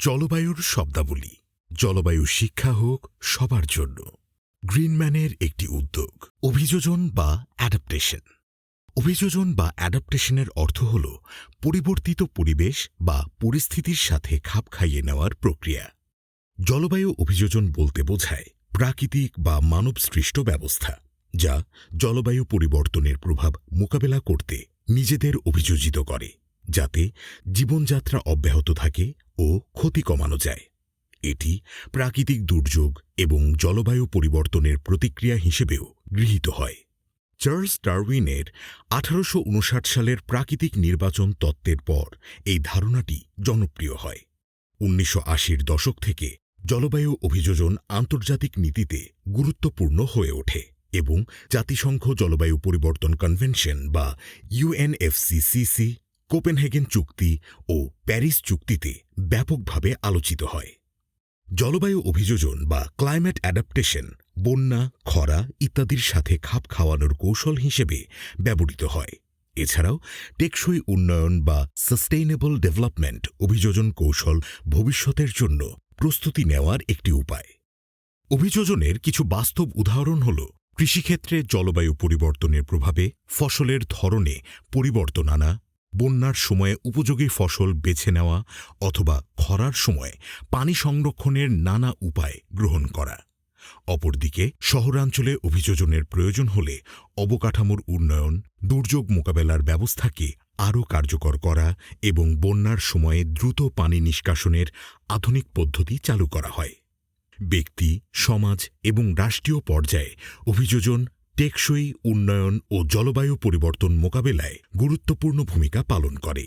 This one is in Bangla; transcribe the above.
জলবায়ুর শব্দাবলী। জলবায়ু শিক্ষা হোক সবার জন্য। গ্রিনম্যানের একটি উদ্যোগ। অভিযোজন বা অ্যাডাপ্টেশন। অভিযোজন বা অ্যাডাপ্টেশনের অর্থ হল পরিবর্তিত পরিবেশ বা পরিস্থিতির সাথে খাপ খাইয়ে নেওয়ার প্রক্রিয়া। জলবায়ু অভিযোজন বলতে বোঝায় প্রাকৃতিক বা মানবসৃষ্ট ব্যবস্থা, যা জলবায়ু পরিবর্তনের প্রভাব মোকাবেলা করতে নিজেদের অভিযোজিত করে। যাতে জীবনযাত্রা অব্যাহত থাকে ও ক্ষতি কমানো যায়। এটি প্রাকৃতিক দুর্যোগ এবং জলবায়ু পরিবর্তনের প্রতিক্রিয়া হিসেবেও গৃহীত হয়। চার্লস ডারউইনের আঠারোশো উনষাট সালের প্রাকৃতিক নির্বাচন তত্ত্বের পর এই ধারণাটি জনপ্রিয় হয়। উনিশশো আশির দশক থেকে জলবায়ু অভিযোজন আন্তর্জাতিক নীতিতে গুরুত্বপূর্ণ হয়ে ওঠে এবং জাতিসংঘ জলবায়ু পরিবর্তন কনভেনশন বা ইউএনএফসিসিসি কোপেনহেগেন চুক্তি ও প্যারিস চুক্তিতে ব্যাপকভাবে আলোচিত হয়। জলবায়ু অভিযোজন বা ক্লাইমেট অ্যাডাপ্টেশন, বন্যা, খরা ইত্যাদির সাথে খাপ খাওয়ানোর কৌশল হিসেবে ব্যবহৃত হয়। এছাড়াও টেকসই উন্নয়ন বা সাস্টেইনেবল ডেভেলপমেন্ট অভিযোজন কৌশল ভবিষ্যতের জন্য প্রস্তুতি নেওয়ার একটি উপায়। অভিযোজনের কিছু বাস্তব উদাহরণ হল, কৃষিক্ষেত্রে জলবায়ু পরিবর্তনের প্রভাবে ফসলের ধরনে পরিবর্তন আনা বন্যার সময়ে উপযোগী ফসল বেছে নেওয়া অথবা খরার সময়ে পানি সংরক্ষণের নানা উপায় গ্রহণ করা। অপরদিকে, শহরাঞ্চলে অভিযোজনের প্রয়োজন হলে অবকাঠামোর উন্নয়ন, দুর্যোগ মোকাবেলার ব্যবস্থাকে আরও কার্যকর করা এবং বন্যার সময়ে দ্রুত পানি নিষ্কাশনের আধুনিক পদ্ধতি চালু করা হয়। ব্যক্তি, সমাজ এবং রাষ্ট্রীয় পর্যায়ে অভিযোজন টেকসই উন্নয়ন ও জলবায়ু পরিবর্তন মোকাবেলায় গুরুত্বপূর্ণ ভূমিকা পালন করে।